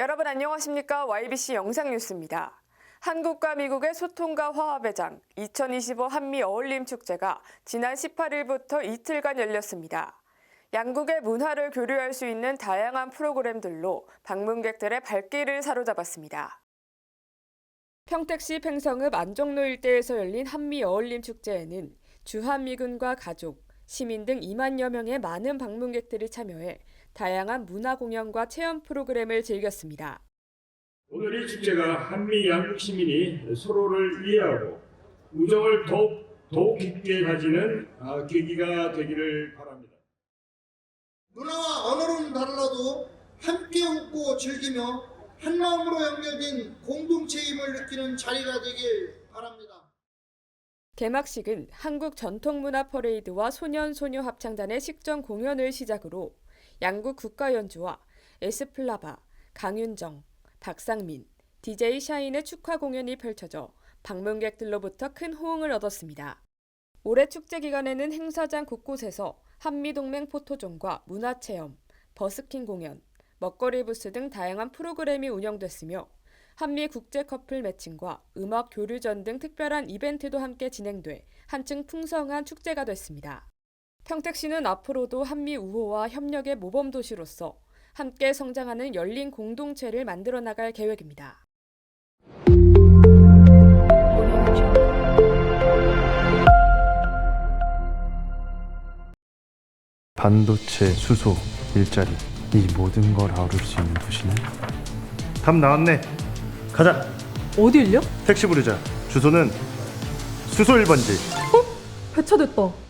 여러분 안녕하십니까? YBC 영상뉴스입니다. 한국과 미국의 소통과 화합의 장2025 한미 어울림 축제가 지난 18일부터 이틀간 열렸습니다. 양국의 문화를 교류할 수 있는 다양한 프로그램들로 방문객들의 발길을 사로잡았습니다. 평택시 팽성읍 안종로 일대에서 열린 한미 어울림 축제에는 주한미군과 가족, 시민 등 2만여 명의 많은 방문객들이 참여해 다양한 문화 공연과 체험 프로그램을 즐겼습니다. 오늘 이 축제가 한미 양국 시민이 서로를 이해하고 우정을 더욱 더욱 깊게 가지는 아, 계기가 되기를 바랍니다. 문화와 언어로는 달라도 함께 웃고 즐기며 한 마음으로 연결된 공동체임을 느끼는 자리가 되길 바랍니다. 개막식은 한국 전통문화 퍼레이드와 소년소녀 합창단의 식전 공연을 시작으로 양국 국가연주와 에스플라바, 강윤정, 박상민, DJ 샤인의 축하 공연이 펼쳐져 방문객들로부터 큰 호응을 얻었습니다. 올해 축제 기간에는 행사장 곳곳에서 한미동맹 포토존과 문화체험, 버스킹 공연, 먹거리 부스 등 다양한 프로그램이 운영됐으며 한미 국제 커플 매칭과 음악 교류전 등 특별한 이벤트도 함께 진행돼 한층 풍성한 축제가 됐습니다. 평택시는 앞으로도 한미 우호와 협력의 모범 도시로서 함께 성장하는 열린 공동체를 만들어 나갈 계획입니다. 반도체, 수소, 일자리 이 모든 걸 아우를 수 있는 도시는 답 나왔네 가자 어딜요? 택시 부르자 주소는 수소 1번지 배차 됐다.